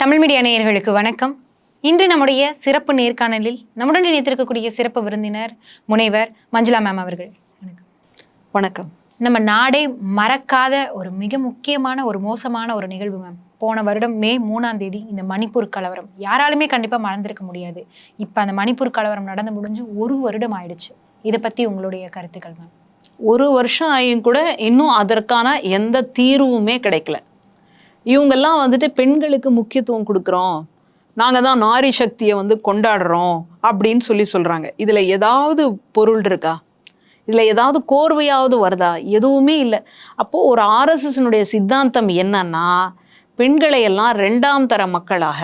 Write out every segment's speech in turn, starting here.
Tamil media நேயர்களுக்கு வணக்கம். இன்று நம்முடைய சிறப்பு நேர்காணலில் நம்முடன் இணைத்திருக்கக்கூடிய சிறப்பு விருந்தினர் முனைவர் மஞ்சுளா மேம் அவர்கள். வணக்கம். வணக்கம். நம்ம நாடே மறக்காத ஒரு மிக முக்கியமான ஒரு மோசமான ஒரு நிகழ்வு மேம் போன வருடம் மே மூணாம் தேதி இந்த மணிப்பூர் கலவரம். யாராலுமே கண்டிப்பாக மறந்திருக்க முடியாது. இப்போ அந்த மணிப்பூர் கலவரம் நடந்து முடிஞ்சு ஒரு வருடம் ஆயிடுச்சு. இதை பற்றி உங்களுடைய கருத்துக்கள் மேம் ஒரு வருஷம் ஆகியும் கூட இன்னும் அதற்கான எந்த தீர்வுமே கிடைக்கல. இவங்கெல்லாம் வந்துட்டு பெண்களுக்கு முக்கியத்துவம் கொடுக்குறோம். நாங்கள் தான் நாரி சக்தியை வந்து கொண்டாடுறோம் அப்படின்னு சொல்லி சொல்கிறாங்க இதில் ஏதாவது பொருள் இருக்கா? இதில் ஏதாவது கோர்வையாவது வருதா? எதுவுமே இல்லை. அப்போது ஒரு ஆர்எஸ்எஸ்னுடைய சித்தாந்தம் என்னன்னா பெண்களை எல்லாம் ரெண்டாம் தர மக்களாக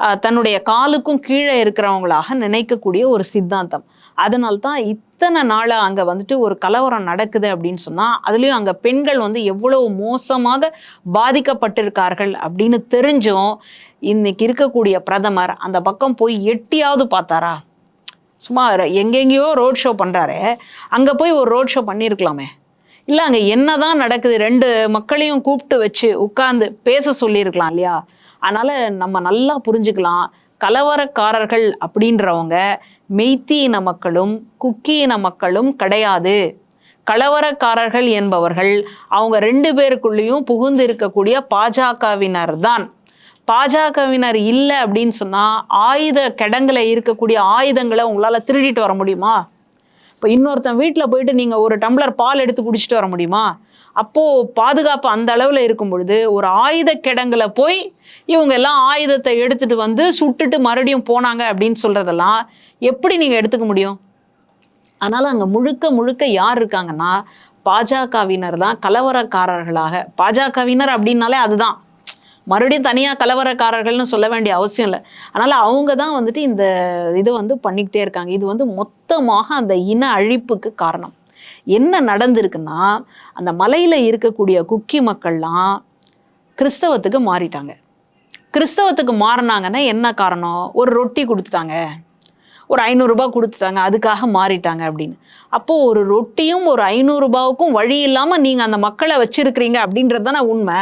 ஆஹ், தன்னுடைய காலுக்கும் கீழே இருக்கிறவங்களாக நினைக்கக்கூடிய ஒரு சித்தாந்தம். அதனால்தான் இத் இத்தனை நாளாக அங்கே வந்துட்டு ஒரு கலவரம் நடக்குது அப்படின்னு சொன்னால் அதுலேயும் அங்கே பெண்கள் வந்து எவ்வளவு மோசமாக பாதிக்கப்பட்டிருக்கார்கள் அப்படின்னு தெரிஞ்சும் இன்னைக்கு இருக்கக்கூடிய பிரதமர் அந்த பக்கம் போய் எட்டியாவது பார்த்தாரா? சும்மா எங்கெங்கேயோ ரோட் ஷோ பண்ணுறாரு அங்கே போய் ஒரு ரோட் ஷோ பண்ணியிருக்கலாமே. இல்லை அங்கே என்ன தான் நடக்குது ரெண்டு மக்களையும் கூப்பிட்டு வச்சு உட்காந்து பேச சொல்லியிருக்கலாம் இல்லையா? அதனால் நம்ம நல்லா புரிஞ்சுக்கலாம். கலவரக்காரர்கள் அப்படின்றவங்க மெய்த்தி இன மக்களும் குக்கி இன மக்களும் கிடையாது. கலவரக்காரர்கள் என்பவர்கள் அவங்க ரெண்டு பேருக்குள்ளேயும் புகுந்து இருக்கக்கூடிய பாஜகவினர் தான் பாஜகவினர் இல்லை அப்படின்னு சொன்னால் ஆயுத கிடங்கில் இருக்கக்கூடிய ஆயுதங்களை உங்களால் திருடிட்டு வர முடியுமா? இப்போ இன்னொருத்தன் வீட்டில் போயிட்டு நீங்கள் ஒரு டம்ளர் பால் எடுத்து குடிச்சிட்டு வர முடியுமா? அப்போது பாதுகாப்பு அந்த அளவில் இருக்கும் பொழுது ஒரு ஆயுத கிடங்குல போய் இவங்க எல்லாம் ஆயுதத்தை எடுத்துட்டு வந்து சுட்டுட்டு மறுபடியும் போனாங்க அப்படின்னு சொல்கிறதெல்லாம் எப்படி நீங்கள் எடுத்துக்க முடியும்? அதனால் அங்கே முழுக்க முழுக்க யார் இருக்காங்கன்னா பாஜகவினர் தான் கலவரக்காரர்களாக. பாஜகவினர் அப்படின்னாலே அதுதான். மறுபடியும் தனியாக கலவரக்காரர்கள்னு சொல்ல வேண்டிய அவசியம் இல்லை. அதனால் அவங்க தான் வந்துட்டு இந்த இதை வந்து பண்ணிக்கிட்டே இருக்காங்க. இது வந்து மொத்தமாக அந்த இன அழிப்புக்கு காரணம். என்ன நடந்திருக்குன்னா அந்த மலையில் இருக்கக்கூடிய குக்கி மக்கள்லாம் கிறிஸ்தவத்துக்கு மாறிட்டாங்க. கிறிஸ்தவத்துக்கு மாறினாங்கன்னா என்ன காரணம்? ஒரு ரொட்டி கொடுத்துட்டாங்க. ஒரு ஐநூறுரூபா கொடுத்துட்டாங்க. அதுக்காக மாறிட்டாங்க அப்படின்னு. அப்போது ஒரு ரொட்டியும் ஒரு ஐநூறுரூபாவுக்கும் வழி இல்லாமல் நீங்கள் அந்த மக்களை வச்சிருக்கிறீங்க அப்படின்றது தானே உண்மை.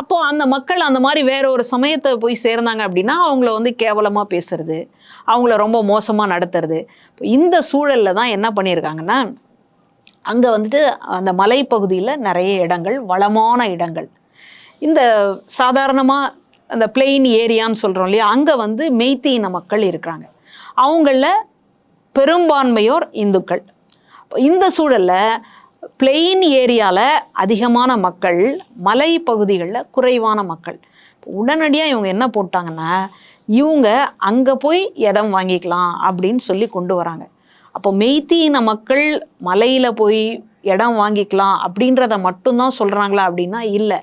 அப்போது அந்த மக்கள் அந்த மாதிரி வேற ஒரு சமயத்தை போய் சேர்ந்தாங்க அப்படின்னா அவங்கள வந்து கேவலமாக பேசுறது அவங்கள ரொம்ப மோசமாக நடத்துறது. இந்த சூழலில் தான் என்ன பண்ணியிருக்காங்கன்னா அங்கே வந்துட்டு அந்த மலைப்பகுதியில் நிறைய இடங்கள் வளமான இடங்கள். இந்த சாதாரணமாக அந்த பிளெயின் ஏரியான்னு சொல்கிறோம் இல்லையா அங்கே வந்து மெய்த்தீன மக்கள் இருக்கிறாங்க. அவங்கள பெரும்பான்மையோர் இந்துக்கள். இந்த சூழலில் பிளெயின் ஏரியாவில் அதிகமான மக்கள் மலை பகுதிகளில் குறைவான மக்கள். உடனடியாக இவங்க என்ன போட்டாங்கன்னா இவங்க அங்கே போய் இடம் வாங்கிக்கலாம் அப்படின்னு சொல்லி கொண்டு வராங்க. அப்போ மெய்த்தியின மக்கள் மலையில் போய் இடம் வாங்கிக்கலாம் அப்படின்றத மட்டும்தான் சொல்கிறாங்களா அப்படின்னா இல்லை.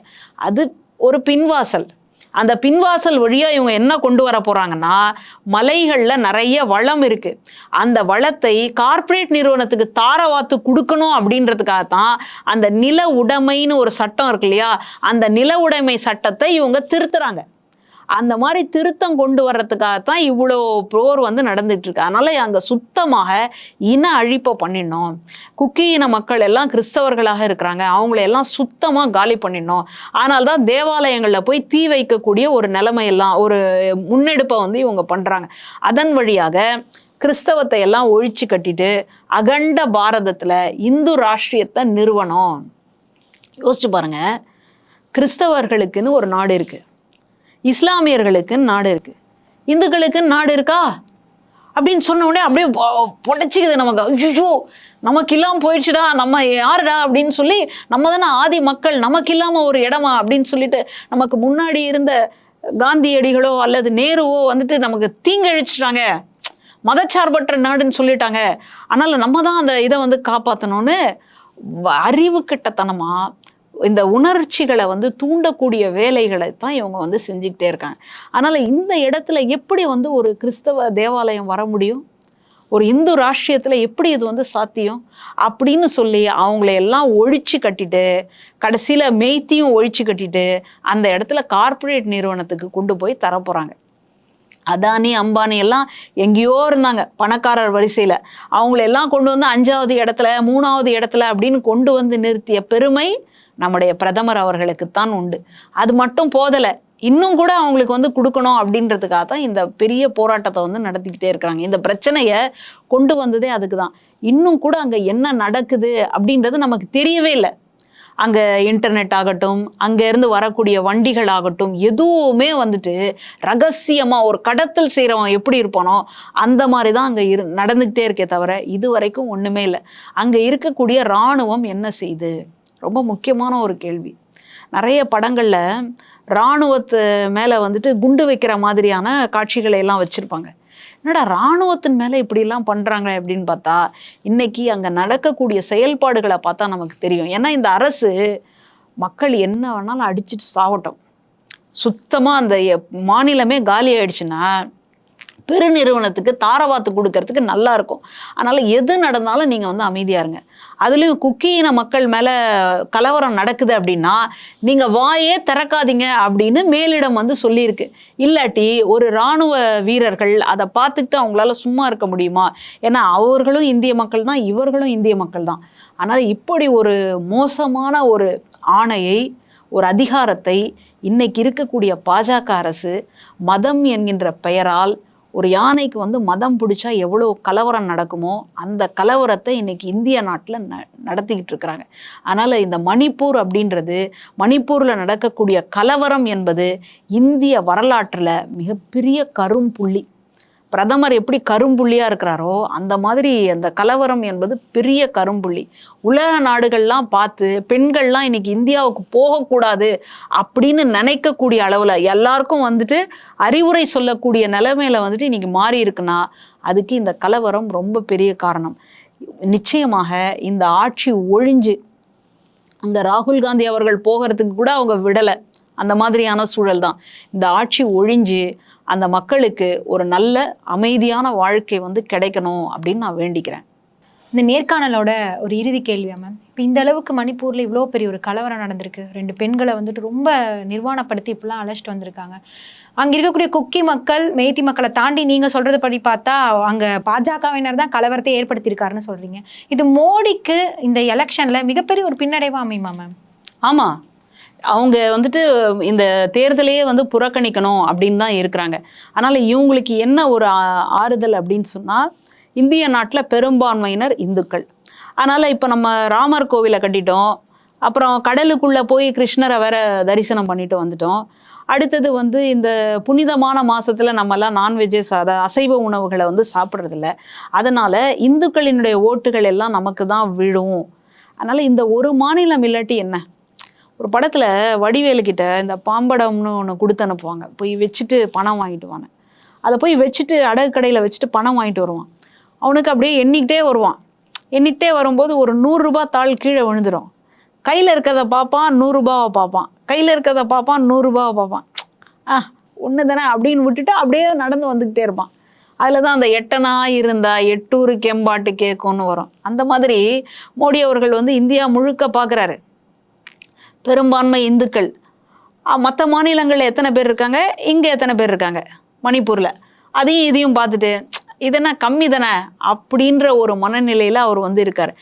அது ஒரு பின்வாசல். அந்த பின்வாசல் வழியாக இவங்க என்ன கொண்டு வர போகிறாங்கன்னா மலைகளில் நிறைய வளம் இருக்குது அந்த வளத்தை கார்ப்பரேட் நிறுவனத்துக்கு தாரவாத்து கொடுக்கணும் அப்படின்றதுக்காக தான் அந்த நில உடைமைன்னு ஒரு சட்டம் இருக்கு இல்லையா? அந்த நில உடைமை சட்டத்தை இவங்க திருத்துறாங்க. அந்த மாதிரி திருத்தம் கொண்டு வர்றதுக்காகத்தான் இவ்வளோ போர் வந்து நடந்துட்டு இருக்கு அதனால அங்கே சுத்தமாக இன அழிப்பை பண்ணிடணும். குக்கி இன மக்கள் எல்லாம் கிறிஸ்தவர்களாக இருக்கிறாங்க. அவங்கள எல்லாம் சுத்தமாக காலி பண்ணிடணும். ஆனால் தான் தேவாலயங்களில் போய் தீ வைக்கக்கூடிய ஒரு நிலைமையெல்லாம் ஒரு முன்னெடுப்பை வந்து இவங்க பண்ணுறாங்க அதன் வழியாக கிறிஸ்தவத்தை எல்லாம் ஒழிச்சு கட்டிட்டு அகண்ட பாரதத்தில் இந்து ராஷ்டிரியத்தை நிறுவனம் யோசிச்சு பாருங்க. கிறிஸ்தவர்களுக்குன்னு ஒரு நாடு இருக்குது இஸ்லாமியர்களுக்குன்னு நாடு இருக்கு. இந்துக்களுக்குன்னு நாடு இருக்கா? அப்படின்னு சொன்ன உடனே அப்படியே பொடைச்சிக்குது நமக்கு. ஐயோ நமக்கு இல்லாமல் போயிடுச்சுடா நம்ம யாருடா அப்படின்னு சொல்லி நம்ம தானே ஆதி மக்கள் நமக்கு இல்லாமல் ஒரு இடமா அப்படின்னு சொல்லிட்டு நமக்கு முன்னாடி இருந்த காந்தியடிகளோ அல்லது நேருவோ வந்துட்டு நமக்கு தீங்கழிச்சிட்டாங்க. மதச்சார்பற்ற நாடுன்னு சொல்லிட்டாங்க. அதனால் நம்ம தான் அந்த இதை வந்து காப்பாற்றணும்னு அறிவு கிட்டத்தனமாக இந்த உணர்ச்சிகளை வந்து தூண்டக்கூடிய வேலைகளை தான் இவங்க வந்து செஞ்சுக்கிட்டே இருக்காங்க. அதனால் இந்த இடத்துல எப்படி வந்து ஒரு கிறிஸ்தவ தேவாலயம் வர முடியும்? ஒரு இந்து ராஷ்டிரியத்தில் எப்படி இது வந்து சாத்தியம்? அப்படின்னு சொல்லி அவங்கள எல்லாம் ஒழிச்சு கட்டிட்டு கடைசியில் மெய்த்தியும் ஒழிச்சு கட்டிட்டு அந்த இடத்துல கார்ப்பரேட் நிறுவனத்துக்கு கொண்டு போய் தரப்போகிறாங்க அதானி அம்பானி எல்லாம் எங்கேயோ இருந்தாங்க பணக்காரர் வரிசையில். அவங்கள எல்லாம் கொண்டு வந்து அஞ்சாவது இடத்துல மூணாவது இடத்துல அப்படின்னு கொண்டு வந்து நிறுத்திய பெருமை நம்முடைய பிரதமர் அவர்களுக்குத்தான் உண்டு. அது மட்டும் போதலை இன்னும் கூட அவங்களுக்கு வந்து கொடுக்கணும் அப்படின்றதுக்காக தான் இந்த பெரிய போராட்டத்தை வந்து நடத்திக்கிட்டே இருக்கிறாங்க. இந்த பிரச்சனையை கொண்டு வந்ததே அதுக்கு தான் இன்னும் கூட அங்கே என்ன நடக்குது அப்படின்றது நமக்கு தெரியவே இல்லை. அங்கே இன்டர்நெட் ஆகட்டும் அங்கேருந்து வரக்கூடிய வண்டிகள் ஆகட்டும் எதுவுமே வந்துட்டு ரகசியமாக ஒரு கடத்தல் செய்கிறவன் எப்படி இருப்பானோ அந்த மாதிரி தான் அங்கே இரு நடந்துக்கிட்டே இருக்கே தவிர இது வரைக்கும் ஒன்றுமே இல்லை. அங்கே இருக்கக்கூடிய இராணுவம் என்ன செய்யுது ரொம்ப முக்கியமான ஒரு கேள்வி. நிறைய படங்களில் இராணுவத்து மேலே வந்துட்டு குண்டு வைக்கிற மாதிரியான காட்சிகளை எல்லாம் வச்சுருப்பாங்க. என்னடா இராணுவத்தின் மேலே இப்படிலாம் பண்ணுறாங்க அப்படின்னு பார்த்தா இன்னைக்கு அங்கே நடக்கக்கூடிய செயல்பாடுகளை பார்த்தா நமக்கு தெரியும். ஏன்னா இந்த அரசு மக்கள் என்ன வேணாலும் அடிச்சுட்டு சாவட்டும் சுத்தமாக அந்த எ- மாநிலமே காலி ஆயிடுச்சுன்னா பெருநிறுவனத்துக்கு தாரவாத்து கொடுக்கறதுக்கு நல்லா இருக்கும். அதனால் எது நடந்தாலும் நீங்கள் வந்து அமைதியாக இருங்க. அதுலேயும் குக்கியின மக்கள் மேலே கலவரம் நடக்குது அப்படின்னா நீங்கள் வாயே திறக்காதீங்க அப்படின்னு மேலிடம் வந்து சொல்லியிருக்கு. இல்லாட்டி ஒரு இராணுவ வீரர்கள் அதை பார்த்துக்கிட்டு அவங்களால சும்மா இருக்க முடியுமா? ஏன்னா அவர்களும் இந்திய மக்கள் தான் இவர்களும் இந்திய மக்கள் தான். ஆனால் இப்படி ஒரு மோசமான ஒரு ஆணையை ஒரு அதிகாரத்தை இன்னைக்கு இருக்கக்கூடிய பாஜக அரசு மதம் என்கின்ற பெயரால் ஒரு யானைக்கு வந்து மதம் பிடிச்சா எவ்வளோ கலவரம் நடக்குமோ அந்த கலவரத்தை இன்னைக்கு இந்திய நாட்டில் ந நடத்திக்கிட்டு இருக்கிறாங்க. அதனால் இந்த மணிப்பூர் அப்படின்றது மணிப்பூரில் நடக்கக்கூடிய கலவரம் என்பது இந்திய வரலாற்றில் மிகப்பெரிய கரும்புள்ளி. பிரதமர் எப்படி கரும்புள்ளியாக இருக்கிறாரோ அந்த மாதிரி அந்த கலவரம் என்பது பெரிய கரும்புள்ளி. உலக நாடுகள்லாம் பார்த்து பெண்கள்லாம் இன்னைக்கு இந்தியாவுக்கு போகக்கூடாது அப்படின்னு நினைக்கக்கூடிய அளவில் எல்லாருக்கும் வந்துட்டு அறிவுரை சொல்லக்கூடிய நிலைமையில வந்துட்டு இன்னைக்கு மாறி இருக்குன்னா அதுக்கு இந்த கலவரம் ரொம்ப பெரிய காரணம். நிச்சயமாக இந்த ஆட்சி ஒழிஞ்சு அந்த ராகுல் காந்தி அவர்கள் போகிறதுக்கு கூட அவங்க விடலை. அந்த மாதிரியான சூழல் தான் இந்த ஆட்சி ஒழிஞ்சு அந்த மக்களுக்கு ஒரு நல்ல அமைதியான வாழ்க்கை வந்து கிடைக்கணும் அப்படின்னு நான் வேண்டிக்கிறேன். இந்த நேர்காணலோட ஒரு இறுதி கேள்வியா மேம் இப்போ இந்த அளவுக்கு மணிப்பூர்ல இவ்வளோ பெரிய ஒரு கலவரம் நடந்திருக்கு. ரெண்டு பெண்களை வந்துட்டு ரொம்ப நிர்வாணப்படுத்தி இப்படிலாம் அழைச்சிட்டு வந்திருக்காங்க. அங்க இருக்கக்கூடிய குக்கி மக்கள் மேய்த்தி மக்களை தாண்டி நீங்க சொல்றது படி பார்த்தா அங்க பாஜகவினர் தான் கலவரத்தை ஏற்படுத்தியிருக்காருன்னு சொல்றீங்க. இது மோடிக்கு இந்த எலெக்ஷன்ல மிகப்பெரிய ஒரு பின்னடைவா அமையுமா மேம் ஆமாம் அவங்க வந்துட்டு இந்த தேர்தலையே வந்து புறக்கணிக்கணும் அப்படின்னு தான் இருக்கிறாங்க. அதனால் இவங்களுக்கு என்ன ஒரு ஆ- ஆறுதல் அப்படின்னு சொன்னால் இந்திய நாட்டில் பெரும்பான்மையினர் இந்துக்கள். அதனால் இப்போ நம்ம ராமர் கோவிலை கட்டிட்டோம். அப்புறம் கடலுக்குள்ளே போய் கிருஷ்ணரை வேற தரிசனம் பண்ணிட்டு வந்துட்டோம். அடுத்தது வந்து இந்த புனிதமான மாதத்தில் நம்மலாம் நான்வெஜ்ஜே சாத அசைவ உணவுகளை வந்து சாப்பிட்றதில்ல. அதனால் இந்துக்களினுடைய ஓட்டுகள் எல்லாம் நமக்கு தான் விழும். அதனால் இந்த ஒரு மாநிலம் இல்லாட்டி என்ன? ஒரு படத்தில் வடிவேலுக்கிட்ட இந்த பாம்படம்னு ஒன்று கொடுத்து அனுப்புவாங்க. போய் வச்சுட்டு பணம் வாங்கிட்டு வாங்க அதை போய் வச்சுட்டு அடகு கடையில் வச்சுட்டு பணம் வாங்கிட்டு வருவான். அவனுக்கு அப்படியே எண்ணிக்கிட்டே வருவான். எண்ணிக்கிட்டே வரும்போது ஒரு நூறுரூபா தாள் கீழே விழுந்துடும் கையில் இருக்கிறத பார்ப்பான் நூறுரூபாவை பார்ப்பான் கையில் இருக்கிறத பார்ப்பான் நூறுரூபாவை பார்ப்பான் ஆ ஒன்று தானே அப்படின்னு விட்டுட்டு அப்படியே நடந்து வந்துக்கிட்டே இருப்பான். அதில் தான் அந்த எட்டனா இருந்தா எட்டூரு கெம்பாட்டு கேட்கும்னு வரும். அந்த மாதிரி மோடி அவர்கள் வந்து இந்தியா முழுக்க பார்க்குறாரு பெரும்பான்மை இந்துக்கள். மற்ற மாநிலங்களில் எத்தனை பேர் இருக்காங்க? இங்கே எத்தனை பேர் இருக்காங்க? மணிப்பூரில். அதையும் இதையும் பார்த்துட்டு இதென்ன கம்மி தானே? அப்படின்ற ஒரு மனநிலையில் அவர் வந்து இருக்கார்.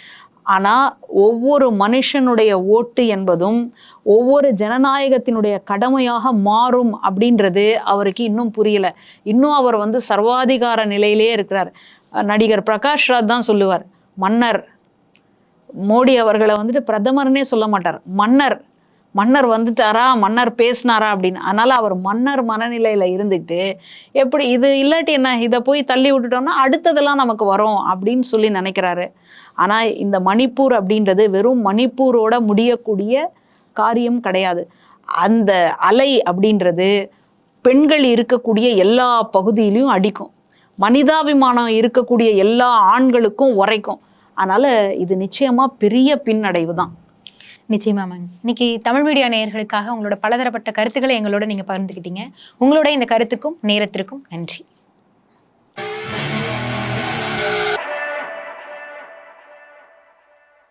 ஆனால் ஒவ்வொரு மனுஷனுடைய ஓட்டு என்பதும் ஒவ்வொரு ஜனநாயகத்தினுடைய கடமையாக மாறும் அப்படின்றது அவருக்கு இன்னும் புரியல. இன்னும் அவர் வந்து சர்வாதிகார நிலையிலே இருக்கிறார். நடிகர் பிரகாஷ் ராஜ் தான் சொல்லுவார். மன்னர். மோடி அவர்களை வந்துட்டு பிரதமர்னே சொல்ல மாட்டார். மன்னர். மன்னர் வந்துட்டாரா? மன்னர் பேசினாரா அப்படின்னு. அதனால் அவர் மன்னர் மனநிலையில் இருந்துக்கிட்டு எப்படி இது இல்லாட்டி என்ன? இதை போய் தள்ளி விட்டுட்டோம்னா அடுத்ததெல்லாம் நமக்கு வரும் அப்படின்னு சொல்லி நினைக்கிறாரு. ஆனால் இந்த மணிப்பூர் அப்படின்றது வெறும் மணிப்பூரோட முடியக்கூடிய காரியம் கிடையாது. அந்த அலை அப்படின்றது பெண்கள் இருக்கக்கூடிய எல்லா பகுதியிலையும் அடிக்கும். மனிதாபிமானம் இருக்கக்கூடிய எல்லா ஆண்களுக்கும் உரைக்கும். அதனால் இது நிச்சயமாக பெரிய பின்னடைவு தான். நிச்சயமா மேம் இன்னைக்கு தமிழ் மீடியா நேயர்களுக்காக உங்களோட பலதரப்பட்ட கருத்துக்களை எங்களோட நீங்க பகிர்ந்துக்கிட்டீங்க. உங்களோட இந்த கருத்துக்கும் நேரத்திற்கும் நன்றி.